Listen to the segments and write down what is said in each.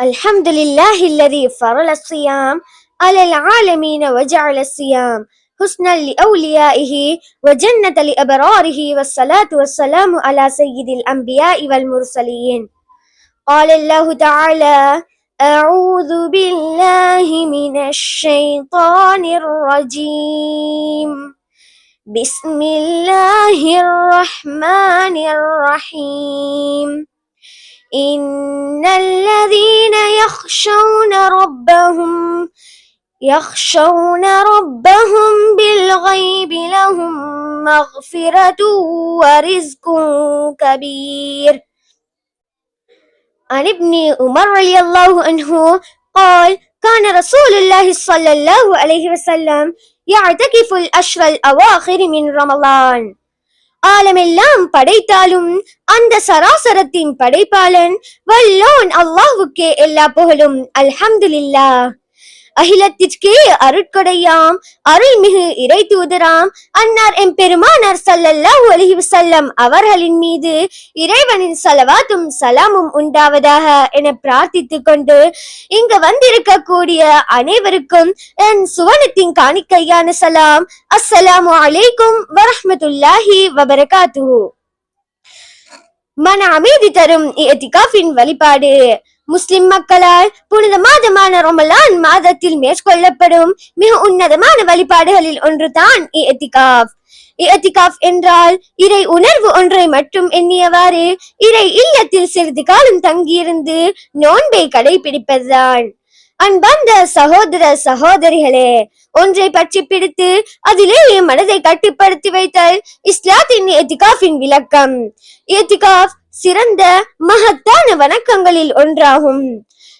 الحمد لله الذي فرض الصيام على العالمين وجعل الصيام حسنا لأوليائه وجنة لأبراره والصلاة والسلام على سيد الأنبياء والمرسلين قال الله تعالى أعوذ بالله من الشيطان الرجيم. بسم الله الرحمن الرحيم. إن الذين يخشون ربهم يخشون ربهم بالغيب لهم مغفرة ورزق كبير. عن ابن عمر رضي الله عنه قال كان رسول الله صلى الله عليه وسلم يعتكف الأشهر الأواخر من رمضان ஆலமெல்லாம் படைத்தாலும் அந்த சராசரத்தின் படைப்பாளன் வல்லோன் அல்லாஹ்வுக்கே எல்லா புகழும் அல்ஹம்துலில்லாஹ் அகிலத்திற்கே அருட்கொடையாம். அருள்மிகு இறை தூதராம். அன்னார் எம் பெருமானார் ஸல்லல்லாஹு அலைஹி அவர்களின் மீது இறைவனின் சலவாத்தும் சலாமும் உண்டாவதாக என பிரார்த்தித்துக் கொண்டு இங்கு வந்திருக்கக்கூடிய அனைவருக்கும் என் சுவனத்தின் காணிக்கையான சலாம். அஸ்ஸலாமு அலைக்கும் வரஹ்மதுல்லாஹி வபரகாத்து மன அமைதி தரும் இத்திகாஃபின் வழிபாடு. முஸ்லிம் மக்களால் புனித மாதமான ரொமலான் மாதத்தில் மேற்கொள்ளப்படும் மிக உன்னதமான வழிபாடுகளில் ஒன்றுதான் இத்திகாஃப் இத்திகாஃப் என்றால் இறை உணர்வு ஒன்றை மட்டும் எண்ணியவாறு இறை இல்லத்தில் சிறிது காலம் தங்கியிருந்து நோன்பை கடைபிடிப்பதுதான். அன்பந்த சகோதர சகோதரிகளே ஒன்றை பற்றி பிடித்து அதிலேயே மனதை கட்டுப்படுத்தி வைத்தல் இஸ்லாத்தின் எத்திகாஃபின் விளக்கம். எத்திகாஃப் சிறந்த மகத்தான வணக்கங்களில் ஒன்றாகும்.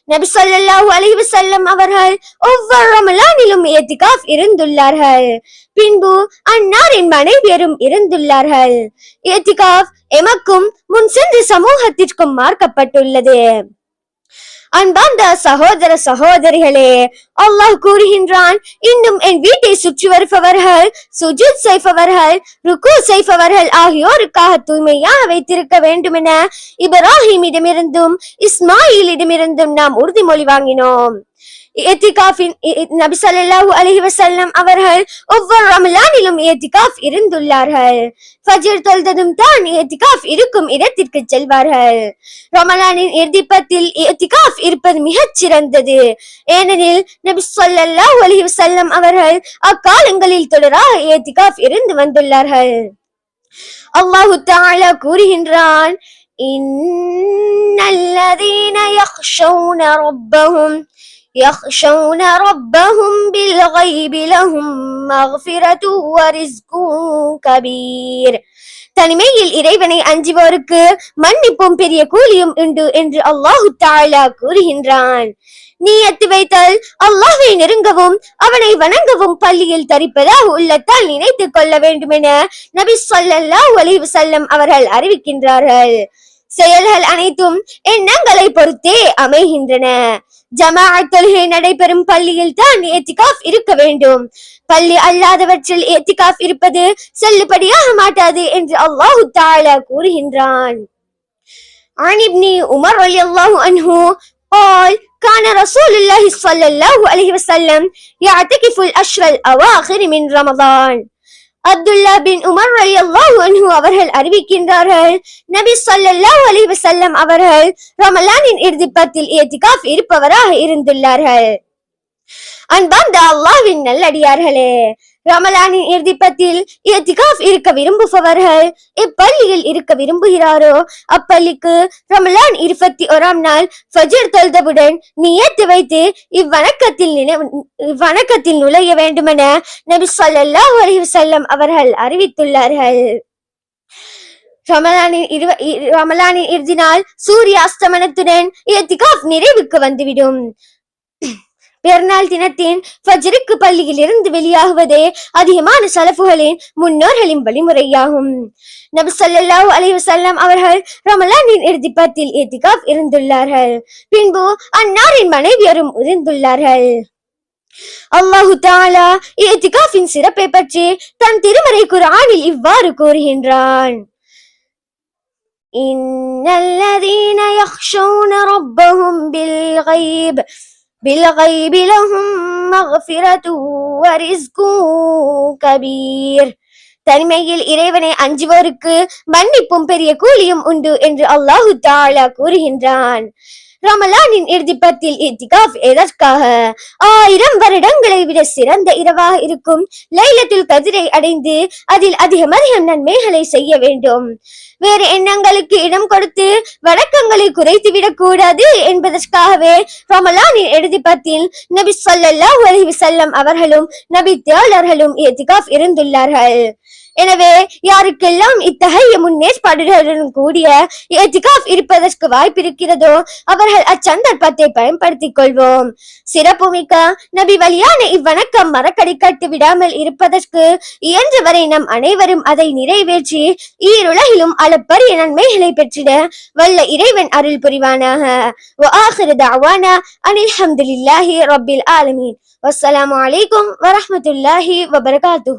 நபி ஸல்லல்லாஹு அலிவு செல்லம் அவர்கள் ஒவ்வொரு ரமலானிலும் ஏத்திகாஃப் இருந்துள்ளார்கள். பின்பு அன்னாரின் மனைவியரும் இருந்துள்ளார்கள். ஏத்திகாஃப் எமக்கும் முன் சென்று சமூகத்திற்கும் மார்க்கப்பட்டுள்ளது. அன்பார்ந்த சகோதர சகோதரிகளே அல்லாஹ் கூறுகின்றான் இன்னும் என் வீட்டை சுற்றி வருபவர்கள் சுஜூத் செய்பவர்கள் ருக்கு செய்பவர்கள் ஆகியோருக்காக தூய்மையாக வைத்திருக்க வேண்டுமென இப்ராஹிமிடமிருந்தும் இஸ்மாயிலிடமிருந்தும் நாம் உறுதிமொழி வாங்கினோம். இத்திகாஃபின் நபி ஸல்லல்லாஹு அலைஹி வஸல்லம் அவர்கள் ஒவ்வொரு ரமலானிலும் இத்திகாஃப் இருந்துள்ளார்கள் ஃபஜ்ர் தொழுததும் தான் இத்திகாஃப் இருக்கும் இடத்திற்கு செல்வார்கள் ரமலானின் இறுதிப்பத்தில் இத்திகாஃப் இருப்பது மிகச் சிறந்தது ஏனெனில் நபி ஸல்லல்லாஹு அலைஹி வசல்லம் அவர்கள் அக்காலங்களில் தொடராக இத்திகாஃப் இருந்து வந்துள்ளார்கள் அல்லாஹு தாலா கூறுகின்றான் இன்னல்லதீன யக்ஷௌன ரப்பஹும் يخشون ربهم بالغيب لهم مغفرة ورزق كبير தனிமையில் இறைவனை அஞ்சுவோருக்கு மன்னிப்பும் பெரிய கூலியும் உண்டு என்று அல்லாஹு தாலா கூறுகின்றான் நீயத்து வைத்தல் அல்லாஹ்வை நெருங்கவும் அவனை வணங்கவும் பள்ளியில் தரிப்பதாக உள்ளத்தால் நினைத்துக் கொள்ள வேண்டுமென நபி ஸல்லல்லாஹு அலைஹி வஸல்லம் அவர்கள் அறிவிக்கின்றார்கள் செயல்கள் அனைத்தும் எண்ணங்களை பொறுத்தே அமைகின்றன ஜமாஅத் தொழுகை நடைபெறும் பள்ளியில் தான் ஏத்திகாஃப் இருக்க வேண்டும் பள்ளி அல்லாதவற்றில் ஏத்திகாஃப் இருப்பது செல்லுபடியாக மாட்டாது என்று அல்லாஹு தாலா கூறுகின்றான் عن ابن عمر رضي الله عنه قال كان رسول الله صلى الله عليه وسلم يعتكف الأشهر الأواخر من رمضان அப்துல்லா பின் உமர் ரலியல்லாஹு அன்ஹு அவர்கள் அறிவிக்கின்றார்கள். நபி ஸல்லல்லாஹு அலி வசல்லம் அவர்கள் ரமலானின் இறுதிப்பத்தில் இத்திகாஃப் இருப்பவராக இருந்துள்ளார்கள். அன்பார்ந்த அல்லாவின் நல்லடியார்களே ரமலானின் இறுதிப்பத்தில் இத்திகாஃப் இருக்க விரும்புபவர்கள் இப்பள்ளியில் இருக்க விரும்புகிறாரோ அப்பள்ளிக்கு ரமலான் இருபத்தி ஓராம் நாள் ஃபஜர் தொழுதவுடன் நியத்து வைத்து இவ்வணக்கத்தில் நினை- இவ்வணக்கத்தில் நுழைய வேண்டுமென நபி ஸல்லல்லாஹு அலைஹி வஸல்லம் அவர்கள் அறிவித்துள்ளார்கள். ரமலானின் இருவ ரமலானின் இறுதி நாள் சூரிய அஸ்தமனத்துடன் இத்திகாஃப் நிறைவுக்கு வந்துவிடும். பெருநாள் தினத்தின் ஃபஜ்ருக்கு பள்ளியில் இருந்து வெளியாகுவதே அதிகமான சலஃபுகளின் முன்னோர்களின் வழிமுறையாகும் நபி ஸல்லல்லாஹு அலைஹி வஸல்லம் அவர்கள் ரமலானின் இறுதி பத்தில் இத்திகாஃப் இருந்துள்ளார்கள் பின்பு அன்னாரின் மனைவியரும் இருந்துள்ளார்கள் அல்லாஹு தாலா இத்திகாஃபின் சிறப்பை பற்றி தன் திருமறை குர்ஆனில் இவ்வாறு கூறுகின்றான் إن الذين يخشون ربهم بالغيب بالغيب لهم مغفرة ورزق كبير தனிமையில் இறைவனை அஞ்சுவோருக்கு மன்னிப்பும் பெரிய கூலியும் உண்டு என்று அல்லாஹு தாலா கூறுகின்றான் ரமலானின் இறுதி பத்தில் இத்திகாஃப் எதற்காக? ஆயிரம் வருடங்களை விட சிறந்த இரவாக இருக்கும் லைலத்துல் கதிரை அடைந்து அதில் அதிகம் அதிகம் நன்மைகளை செய்ய வேண்டும். வேறு எண்ணங்களுக்கு இடம் கொடுத்து வழக்கங்களை குறைத்து விடக்கூடாது என்பதற்காகவே ரமலானின் இறுதி பத்தில் நபி சொல்லல்லா அலைஹி செல்லம் அவர்களும் நபி தோழர்களும் இத்திகாஃப் இருந்துள்ளார்கள். எனவே யாருக்கெல்லாம் இத்தகைய முன்னேற்பாடுகளுடன் கூடிய எத்திகாஃப் இருப்பதற்கு வாய்ப்பிருக்கிறதோ அவர்கள் அச்சந்தர்ப்பத்தை பயன்படுத்திக் கொள்வோம். சிறப்புமிக்க நபி வழியான இவ்வணக்கம் மறக்கடிக்கட்டு விடாமல் இருப்பதற்கு இயன்றவரை நம் அனைவரும் அதை நிறைவேற்றி ஈருலகிலும் அளப்பரிய நன்மைகளை பெற்றிட வல்ல இறைவன் அருள் புரிவானாக. அனில் அஹமதுல்லாஹி ரபில் ஆலமீன். வசலாம் அலைக்கும் வரமத்துல்லாஹி வபரகாத்து